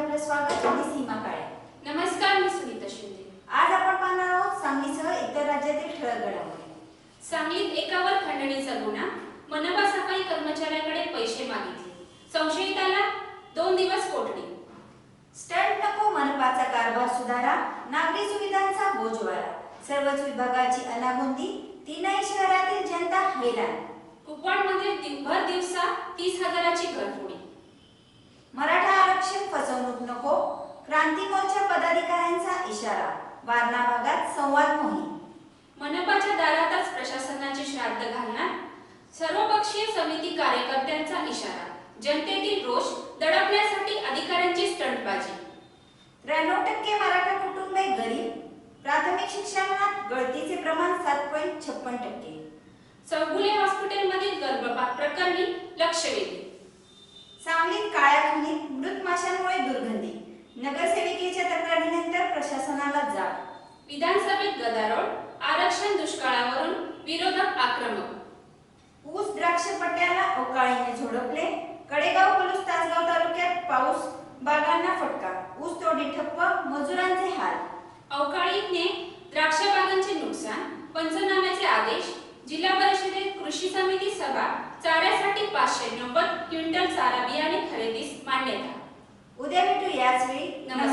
आपलं स्वागत मी सीमा काळे. नमस्कार मी सुनीता शिंदे. आज आपण पाहणार आहोत सांगलीसह इतर राज्यातील ठळक घडामोडी. सांगलीत एकावर खंडणीचा गुन्हा मनपा सफाई कर्मचाऱ्याकडे पैसे मागितले. संशयिताला दोन दिवस कोठडी. स्टंट नको मनपाचा कारभार सुधारा नागरी सुविधांचा बोजवारा. सर्वच विभागाची अनागोंदी तीनही शहरातील जनता हैराण. कुपवाडमध्ये दिव- भर दिवसा तीस हजाराची घरफोडी. फसवणूक नको. क्रांती मोर्चा पदाधिकाऱ्यांचा इशारा. वारणा भागात संवाद मोहीम. मनपाच्या दारातच प्रशासनाचे श्राद्ध घालणार? सर्वपक्षीय समिती कार्यकर्त्यांचा इशारा. जनतेतील रोष दडपण्यासाठी अधिकाऱ्यांची स्टंटबाजी. त्र्याण्णव टक्के मराठा कुटुंबे गरीब. प्राथमिक शिक्षणात गळतीचे प्रमाण सात पॉईंट छप्पन टक्के. चौगुले हॉस्पिटलमधील गर्भपात प्रकरणी लक्ष वेधले सांगलीत काळ्या खनित मृत दुर्गंधी नगरसेविकेच्या तक्रारीनंतर प्रशासनाला जाग. विधानसभेत गदारोळ आरक्षण दुष्काळावरून विरोधक आक्रमक. ऊस द्राक्ष पट्ट्याला अवकाळीने झोडपले. कडेगाव पलूस तासगाव तालुक्यात पाऊस बागांना फटका. ऊस तोडी ठप्प मजुरांचे हाल. अवकाळीने द्राक्ष बागांचे नुकसान पंचनाम्याचे आदेश जिल्हा परिषदेत कृषी समिती सभा चाऱ्यासाठी पाचशे नव्वद क्विंटल चारा बियाणे खरेदीस मान्यता. say